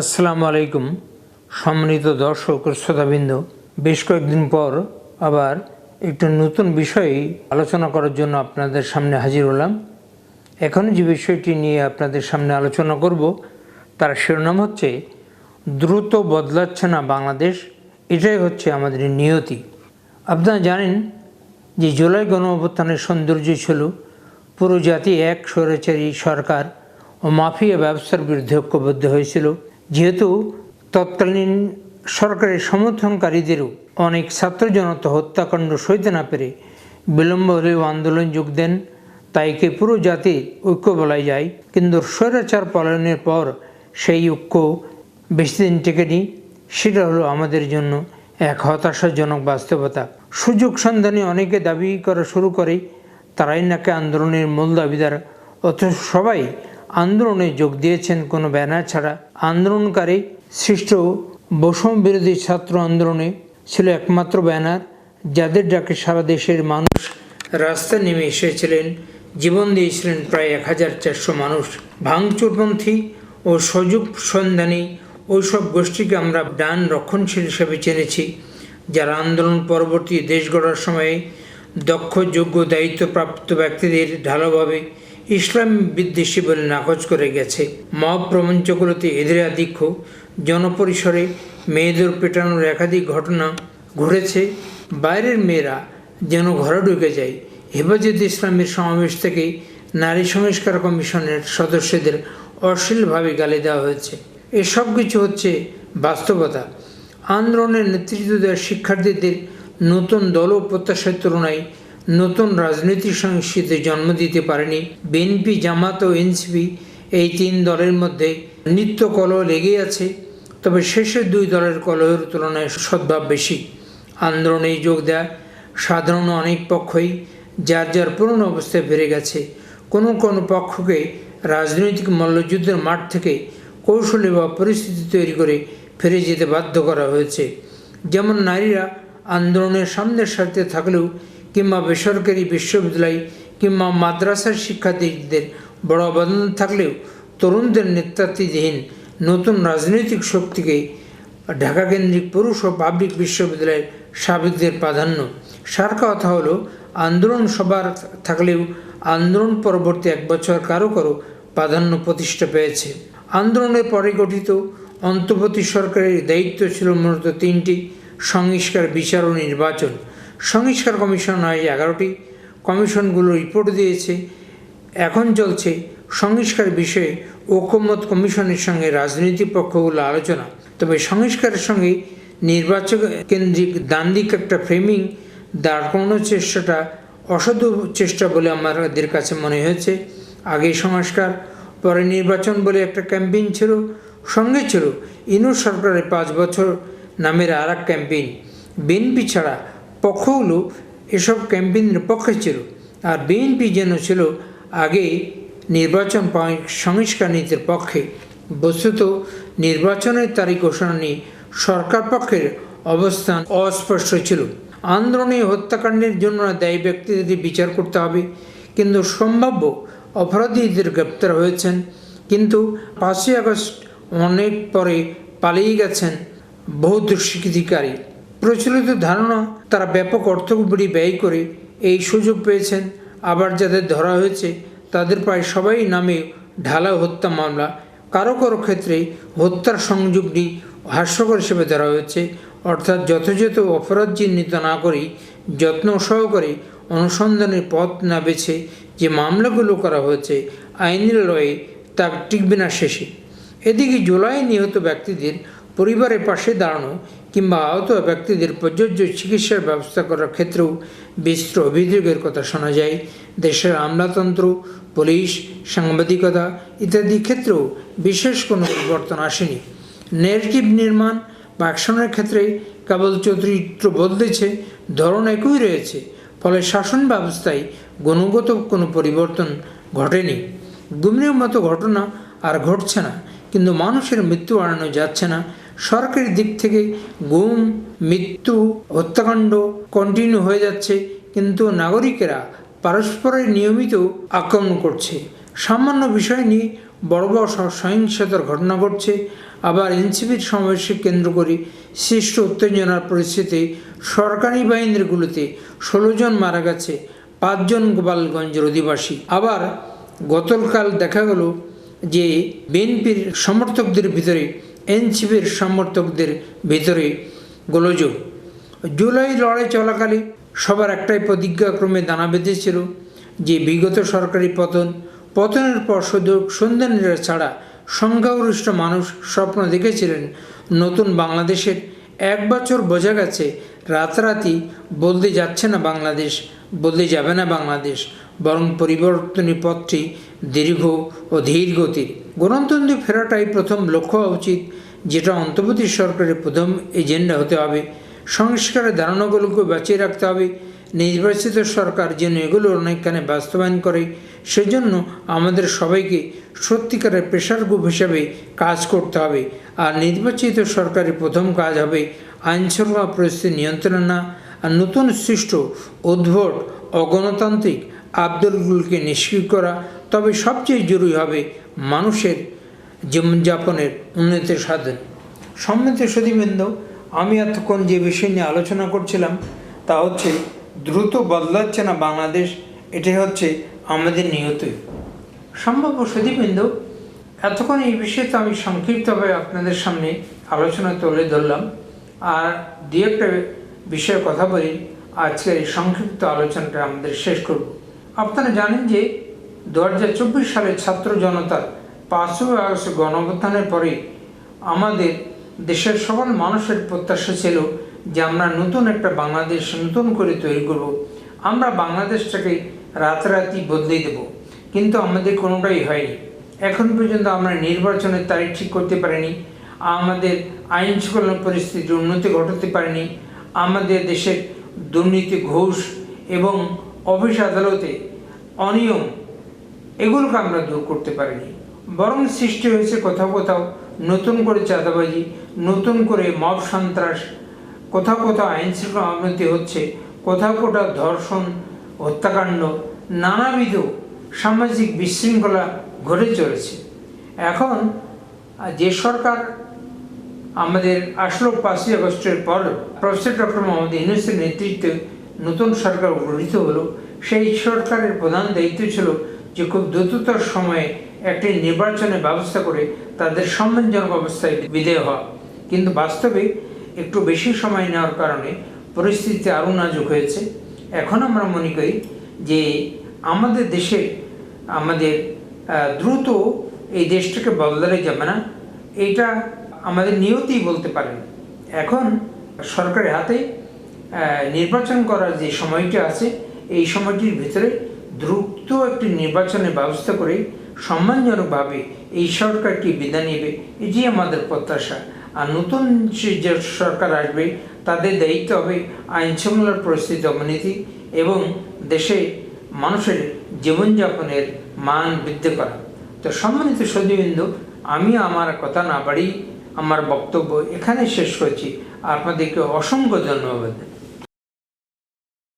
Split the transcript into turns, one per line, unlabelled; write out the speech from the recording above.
আসসালামু আলাইকুম, সম্মানিত দর্শক শ্রোতাবৃন্দ। বেশ কয়েকদিন পর আবার একটু নতুন বিষয়ে আলোচনা করার জন্য আপনাদের সামনে হাজির হলাম। এখন যে বিষয়টি নিয়ে আপনাদের সামনে আলোচনা করব, তার শিরোনাম হচ্ছে, দ্রুত বদলাচ্ছে না বাংলাদেশ, এটাই হচ্ছে আমাদের নিয়তি। আপনারা জানেন যে জুলাই গণ অভ্যুত্থানের সৌন্দর্য ছিল, পুরো জাতি এক স্বৈরাচারী সরকার ও মাফিয়া ব্যবসার বিরুদ্ধে ঐক্যবদ্ধ হয়েছিল। যেহেতু তৎকালীন সরকারের সমর্থনকারীদেরও অনেক ছাত্র জনতা হত্যাকাণ্ড সইতে না পেরে বিলম্ব হলেও আন্দোলন যোগ দেন তাইকে পুরো জাতির ঐক্য বলা যায়। কিন্তু স্বৈরাচার পলায়নের পর সেই ঐক্য বেশি দিন টেকেনি, সেটা হলো আমাদের জন্য এক হতাশাজনক বাস্তবতা। সুযোগ সন্ধানে অনেকে দাবি করা শুরু করে, তারাই নাকি আন্দোলনের মূল দাবিদার, অথচ সবাই আন্দোলনে যোগ দিয়েছেন কোনো ব্যানার ছাড়া। আন্দোলনকারী সৃষ্ট বৈষম্য বিরোধী ছাত্র আন্দোলনে ছিল একমাত্র ব্যানার, যাদের ডাকে সারা দেশের মানুষ রাস্তায় নেমে এসেছিলেন। জীবন দিয়েছিলেন প্রায় এক হাজার চারশো মানুষ। ভাঙচুরপন্থী ও সুযোগ সন্ধানী ওইসব গোষ্ঠীকে আমরা ডান রক্ষণশীল হিসেবে চেনেছি, যারা আন্দোলন পরবর্তী দেশ গড়ার সময়ে দক্ষ, যোগ্য, দায়িত্বপ্রাপ্ত ব্যক্তিদের ঢালোভাবে ইসলাম বিদ্বেষী বলে নাকচ করে গেছে। মব প্রমঞ্চগুলোতে এদের আধিক্য জনপরিসরে মেয়েদের পেটানোর একাধিক ঘটনা ঘটেছে বাইরের মেয়েরা যেন ঘরে ঢুকে যায়। হেফাজত ইসলামের সমাবেশ থেকে নারী সংস্কার কমিশনের সদস্যদের অশ্লীলভাবে গালি দেওয়া হয়েছে। এসব কিছু হচ্ছে বাস্তবতা। আন্দোলনের নেতৃত্ব দেওয়া শিক্ষার্থীদের নতুন দল ও প্রত্যাশার তুলনায় নতুন রাজনৈতিক সংস্কৃতি জন্ম দিতে পারেনি। বিএনপি, জামাত ও এনসিপি এই তিন দলের মধ্যে নিত্য কলহ লেগেই আছে, তবে শেষের দুই দলের কলহের তুলনায় সদ্ভাব বেশি। আন্দোলনে যোগ দেয়া সাধারণ অনেক পক্ষই যার যার পুরনো অবস্থায় ফিরে গেছে। কোনো কোনো পক্ষকে রাজনৈতিক মল্লযুদ্ধের মাঠ থেকে কৌশলে বা পরিস্থিতি তৈরি করে ফিরে যেতে বাধ্য করা হয়েছে। যেমন নারীরা আন্দোলনের সামনের সাথে থাকলেও কিংবা বেসরকারি বিশ্ববিদ্যালয় কিংবা মাদ্রাসার শিক্ষার্থীদের বড় অবদান থাকলেও তরুণদের নেতৃত্বাধীন নতুন রাজনৈতিক শক্তিকে ঢাকা কেন্দ্রিক পুরুষ ও পাবলিক বিশ্ববিদ্যালয়ের সাবেকদের প্রাধান্য। সার কথা হলো, আন্দোলন সবার থাকলেও আন্দোলন পরবর্তী এক বছর কারও কারও প্রাধান্য প্রতিষ্ঠা পেয়েছে। আন্দোলনের পরে গঠিত অন্তর্বর্তী সরকারের দায়িত্ব ছিল মূলত তিনটি, সংস্কার, বিচার ও নির্বাচন। সংস্কার কমিশন হয় এগারোটি কমিশনগুলো রিপোর্ট দিয়েছে। এখন চলছে সংস্কার বিষয়ে ঐকমত কমিশনের সঙ্গে রাজনৈতিক পক্ষগুলো আলোচনা। তবে সংস্কারের সঙ্গে নির্বাচক কেন্দ্রিক দান্দিক একটা ফ্রেমিং দাঁড় করানোর চেষ্টাটা অসাধু চেষ্টা বলে আমাদের কাছে মনে হয়েছে। আগে সংস্কার, পরে নির্বাচন বলে একটা ক্যাম্পেইন ছিল, সঙ্গে ছিল ইনু সরকারের পাঁচ বছর নামের আর এক ক্যাম্পেইন বিএনপি ছাড়া পক্ষগুলো এসব ক্যাম্পেইনের পক্ষে ছিল আর বিএনপি যেন ছিল আগে নির্বাচন সংস্কার নীতির পক্ষে। বস্তুত নির্বাচনের তারিখ ঘোষণা নিয়ে সরকার পক্ষের অবস্থান অস্পষ্ট ছিল। আন্দোলনে হত্যাকাণ্ডের জন্য দায়ী ব্যক্তিদের বিচার করতে হবে, কিন্তু সম্ভাব্য অপরাধীদের গ্রেপ্তার হয়েছেন, কিন্তু পাঁচই আগস্ট অনেক পরে পালিয়ে গেছেন বহু দুষ্কৃতিকারী। প্রচলিত ধারণা তারা ব্যাপক অর্থকূপড়ি ব্যয় করে এই সুযোগ পেয়েছেন। আবার যাদের ধরা হয়েছে, তাদের প্রায় সবাই নামে ঢালা হত্যা মামলা। কারও কারও ক্ষেত্রে হত্যার সংযোগটি হাস্যকর হিসেবে ধরা হয়েছে। অর্থাৎ যথাযথ অপরাধ চিহ্নিত না করেই যত্ন সহকারে অনুসন্ধানের পথ না বেছে যে মামলাগুলো করা হয়েছে, আইনের লয়ে তা টিকবে না শেষে। এদিকে জুলাই নিহত ব্যক্তিদের পরিবারের পাশে দাঁড়ানো কিংবা আহত ব্যক্তিদের প্রযোজ্য চিকিৎসার ব্যবস্থা করার ক্ষেত্রেও বিস্তৃত অভিযোগের কথা শোনা যায়। দেশের আমলাতন্ত্র, পুলিশ, সাংবাদিকতা ইত্যাদি ক্ষেত্রেও বিশেষ কোনো পরিবর্তন আসেনি। নেগেটিভ নির্মাণ বা অ্যাকশনের ক্ষেত্রে কেবল চরিত্র বদলেছে, ধরন একই রয়েছে, ফলে শাসন ব্যবস্থায় গুণগত কোনো পরিবর্তন ঘটেনি। গুমরির মতো ঘটনা আর ঘটছে না, কিন্তু মানুষের মৃত্যু এড়ানো যাচ্ছে না সরকারি দিক থেকে গুম, মৃত্যু, হত্যাকাণ্ড কন্টিনিউ হয়ে যাচ্ছে, কিন্তু নাগরিকেরা পারস্পরের নিয়মিত আক্রমণ করছে। সামান্য বিষয় নিয়ে বড় বড় সহিংসতার ঘটনা ঘটছে। আবার এনসিপির সমাবেশকে কেন্দ্র করে সৃষ্ট উত্তেজনার পরিস্থিতি সরকারি বাহিনীগুলোতে ষোলো জন মারা গেছে পাঁচজন গোপালগঞ্জের অধিবাসী। আবার গতকাল দেখা গেল যে বিএনপির সমর্থকদের ভিতরে এনসিপির সমর্থকদের ভিতরে গোলযোগ। জুলাই লড়াই চলাকালে সবার একটাই প্রতিজ্ঞাক্রমে দানা বেঁধেছিল যে বিগত সরকারি পতন, পতনের পর শুধু সন্ধানীরা ছাড়া সংখ্যাগরিষ্ঠ মানুষ স্বপ্ন দেখেছিলেন নতুন বাংলাদেশের। এক বছর বোঝা গেছে, রাতারাতি বলতে যাচ্ছে না বাংলাদেশ বলতে যাবে না বাংলাদেশ। বরং পরিবর্তনের পথটি দীর্ঘ ও ধীর গতির। গণতন্ত্রে ফেরাটাই প্রথম লক্ষ্য হওয়া উচিত, যেটা অন্তর্বর্তী সরকারের প্রথম এজেন্ডা হতে হবে। সংস্কারের ধারণাগুলোকে বাঁচিয়ে রাখতে হবে। নির্বাচিত সরকার যেন এগুলো অনেকখানে বাস্তবায়ন করে, সেজন্য আমাদের সবাইকে সত্যিকারের প্রেশার গ্রুপ হিসাবে কাজ করতে হবে। আর নির্বাচিত সরকারের প্রথম কাজ হবে আইনশৃঙ্খলা পরিস্থিতি নিয়ন্ত্রণ না আর নতুন সৃষ্ট উদ্ভট অগণতান্ত্রিক আবদলগুলোকে নিষ্ক্রিয় করা, তবে সবচেয়ে জরুরি হবে মানুষের জীবনযাপনের উন্নতির সাধন। সম্মিলিত সতীবৃন্দ আমি এতক্ষণ যে বিষয় নিয়ে আলোচনা করছিলাম, তা হচ্ছে দ্রুত বদলাচ্ছে না বাংলাদেশ, এটাই হচ্ছে আমাদের নিয়তই সম্ভাব্য সতীবৃন্দ এতক্ষণ এই বিষয়ে তো আমি সংক্ষিপ্তভাবে আপনাদের সামনে আলোচনা তুলে ধরলাম, আর দু একটা বিষয়ে কথা বলি, আজকের এই সংক্ষিপ্ত আলোচনাটা আমাদের শেষ করব। আপনারা জানেন যে দু চব্বিশ সালে ছাত্র জনতার পাঁচই আগস্ট গণঅভ্যুত্থানের পরে আমাদের দেশের সকল মানুষের প্রত্যাশা ছিল যে আমরা নতুন একটা বাংলাদেশ নতুন করে তৈরি করব। আমরা বাংলাদেশটাকে রাতারাতি বদলে দেব। কিন্তু আমাদের কোনোটাই হয়নি। এখন পর্যন্ত আমরা নির্বাচনের তারিখ ঠিক করতে পারিনি। আমাদের আইন শৃঙ্খলা পরিস্থিতির উন্নতি ঘটাতে পারিনি। আমাদের দেশের দুর্নীতি ঘোষ এবং অফিস আদালতে অনিয়ম, এগুলোকে আমরা দূর করতে পারিনি। বরং সৃষ্টি হয়েছে কোথাও কোথাও নতুন করে চাঁদাবাজি, নতুন করে মব সন্ত্রাস, কোথাও কোথাও আইন শৃঙ্খলা অবনতি হচ্ছে, কোথাও কোথাও ধর্ষণ, হত্যাকাণ্ড, নানাবিধ সামাজিক বিশৃঙ্খলা ঘটে চলেছে। এখন যে সরকার আমাদের আসলো পাঁচই আগস্টের পর, প্রফেসর ডক্টর মোহাম্মদ ইউনুসের নেতৃত্বে নতুন সরকার গঠিত হলো, সেই সরকারের প্রধান দায়িত্ব ছিল যে খুব দ্রুততর সময়ে একটি নির্বাচনের ব্যবস্থা করে তাদের সম্মানজনক অবস্থায় বিদেয় হওয়া। কিন্তু বাস্তবে একটু বেশি সময় নেওয়ার কারণে পরিস্থিতি আরও নাজুক হয়েছে। এখন আমরা মনে করি যে আমাদের দেশে আমাদের দ্রুত এই দেশটাকে বদলালে যাবে না। এটা আমাদের নিয়তি বলতে পারেন। এখন সরকারের হাতে নির্বাচন করার যে সময়টি আছে, এই সময়টির ভিতরে দ্রুত একটি নির্বাচনের ব্যবস্থা করে সম্মানজনকভাবে এই সরকারটি বিদায় নেবে এটি আমাদের প্রত্যাশা। আর নতুন যে সরকার আসবে, তাদের দায়িত্ব হবে আইন শৃঙ্খলার পরিস্থিতি অবনতি এবং দেশে মানুষের জীবনযাপনের মান বৃদ্ধি করা। তো সম্মানিত সদীবৃন্দ আমি আমার কথা না বাড়ি আমার বক্তব্য এখানে শেষ করছি। আপনাদেরকে অসংখ্য ধন্যবাদ।